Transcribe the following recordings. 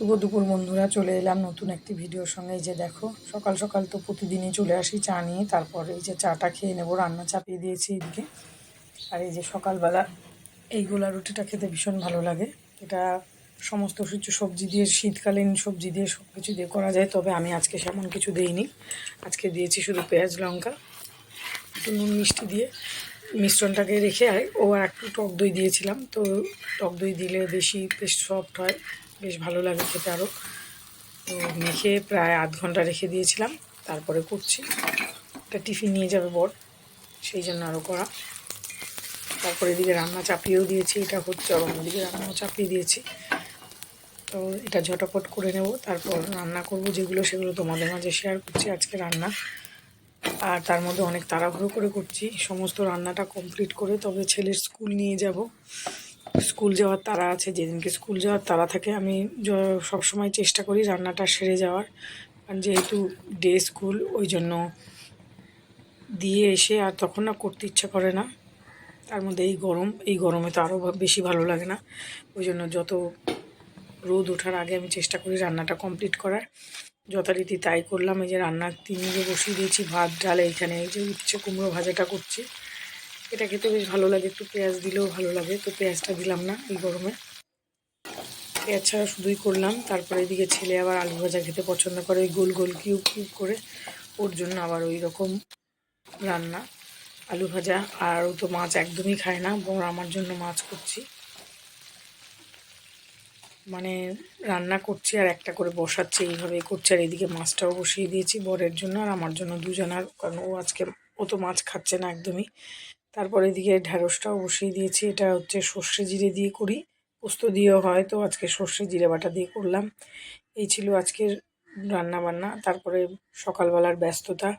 শুভ দুপুর বন্ধুরা, চলে এলাম নতুন একটি ভিডিওর সঙ্গে। এই যে দেখো, সকাল সকাল তো প্রতিদিনই চলে আসি চা নিয়ে। তারপর এই যে চাটা খেয়ে নেব, রান্না চাপিয়ে দিয়েছি এদিকে। আর এই যে সকালবেলা এই গোলা রুটিটা খেতে ভীষণ ভালো লাগে। এটা সমস্ত কিছু সবজি দিয়ে, শীতকালীন সবজি দিয়ে সব কিছু দিয়ে করা যায়। তবে আমি আজকে সেমন কিছু দিইনি। আজকে দিয়েছি শুধু পেঁয়াজ, লঙ্কা, একটু নুন, মিষ্টি দিয়ে মিশ্রণটাকে রেখে ও আর একটু টক দই দিয়েছিলাম। তো টক দই দিলে বেশি বেশ সফট হয়। বেশ ভালো লাগে খেতে আরও তো মেখে প্রায় আধ ঘণ্টা রেখে দিয়েছিলাম, তারপরে করছি। একটা টিফিন নিয়ে যাবে বর, সেই জন্য আরও করা। তারপরে এদিকে রান্না চাপিয়েও দিয়েছি, এটা হচ্ছে আবার ওদিকে রান্নাও চাপিয়ে দিয়েছি। তো এটা ঝটাপট করে নেব, তারপর রান্না করব যেগুলো সেগুলো তোমাদের মাঝে শেয়ার করছি আজকে রান্না। আর তার মধ্যে অনেক তাড়াহুড়ো করে করছি, সমস্ত রান্নাটা কমপ্লিট করে তবে ছেলের স্কুল নিয়ে যাব। স্কুল যাওয়ার তারা আছে, যেদিনকে স্কুল যাওয়ার তারা থাকে, আমি সবসময় চেষ্টা করি রান্নাটা সেরে যাওয়ার। কারণ যেহেতু ডে স্কুল ওই জন্য দিয়ে এসে আর তখন না করতে ইচ্ছা করে না। তার মধ্যে এই গরম, এই গরমে তো আরও বেশি ভালো লাগে না। ওই জন্য যত রোদ ওঠার আগে আমি চেষ্টা করি রান্নাটা কমপ্লিট করার। যথারীতি তাই করলাম, এই যে রান্নার তিনদিকে বসিয়ে দিয়েছি, ভাত, ডাল এইখানে, এই যে উচ্ছে কুমড়ো ভাজাটা করছি। এটা খেতে বেশ ভালো লাগে। একটু পেঁয়াজ দিলেও ভালো লাগে। তো পেঁয়াজটা দিলাম না এই গরমে। পেঁয়াজ ছাড়া শুধুই করলাম। তারপরে এদিকে ছেলে আবার আলু ভাজা খেতে পছন্দ করে। ওই গোল গোল কিউব কিউব করে ওর জন্য আবার ওই রকম রান্না, আলু ভাজা। আর ও তো মাছ একদমই খায় না। বড় আমার জন্য মাছ করছি। মানে রান্না করছি আর একটা করে বসাচ্ছি এইভাবে করছি। আর এদিকে মাছটাও বসিয়ে দিয়েছি বরের জন্য আর আমার জন্য দুজনার কারণ ও আজকে, ও তো মাছ খাচ্ছে না একদমই। তারপরে এদিকে ঢ্যাঁড়সটাও বসিয়ে দিয়েছি। এটা হচ্ছে সর্ষে জিরে দিয়ে করি। পোস্ত দিয়েও হয় তো আজকে সর্ষে জিরে বাটা দিয়ে করলাম। এই ছিল আজকের রান্না বান্না তারপরে সকালবেলার ব্যস্ততা,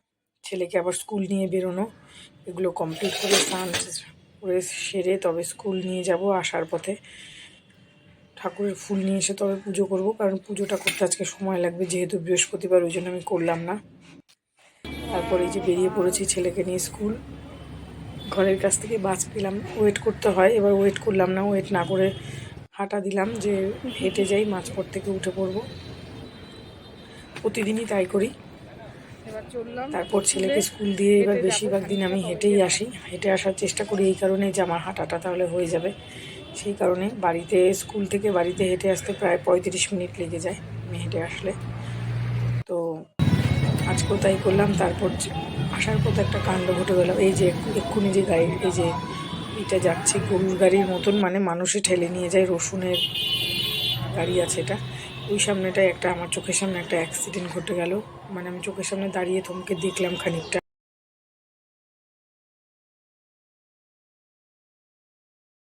ছেলেকে আবার স্কুল নিয়ে বেরোনো, এগুলো কমপ্লিট করে স্নান করে সেরে তবে স্কুল নিয়ে যাব আসার পথে। ঠাকুরের ফুল নিয়ে এসে তবে পুজো করব, কারণ পুজোটা করতে আজকে সময় লাগবে যেহেতু বৃহস্পতিবার, ওই জন্য আমি করলাম না। তারপরে যে বেরিয়ে পড়েছি ছেলেকে নিয়ে স্কুল। ঘরের কাছ থেকে বাস পেলাম ওয়েট করতে হয় এবার ওয়েট করলাম না ওয়েট না করে হাঁটা দিলাম যে হেঁটে যাই মাঝপথ থেকে উঠে পড়ব। প্রতিদিনই তাই করি। তারপর ছেলেকে স্কুল দিয়ে এবার বেশিরভাগ দিন আমি হেঁটেই আসি। হেঁটে আসার চেষ্টা করি এই কারণে যে আমার হাঁটাটা তাহলে হয়ে যাবে। সেই কারণে বাড়িতে স্কুল থেকে বাড়িতে হেঁটে আসতে প্রায় পঁয়ত্রিশ মিনিট লেগে যায়। আমি হেঁটে আসলে। তো আজকেও কোথায় করলাম, তারপর আসার পথে একটা কাণ্ড ঘটে গেল। এই যে এক্ষুনি যে গাড়ি, এই যে এটা যাচ্ছে, গরুর গাড়ির মতন মানে মানুষে ঠেলে নিয়ে যায়, রসুনের গাড়ি আছে এটা। ওই সামনেটায় একটা, আমার চোখের সামনে একটা অ্যাক্সিডেন্ট ঘটে গেল। মানে আমি চোখের সামনে দাঁড়িয়ে থমকে দেখলাম খানিকটা।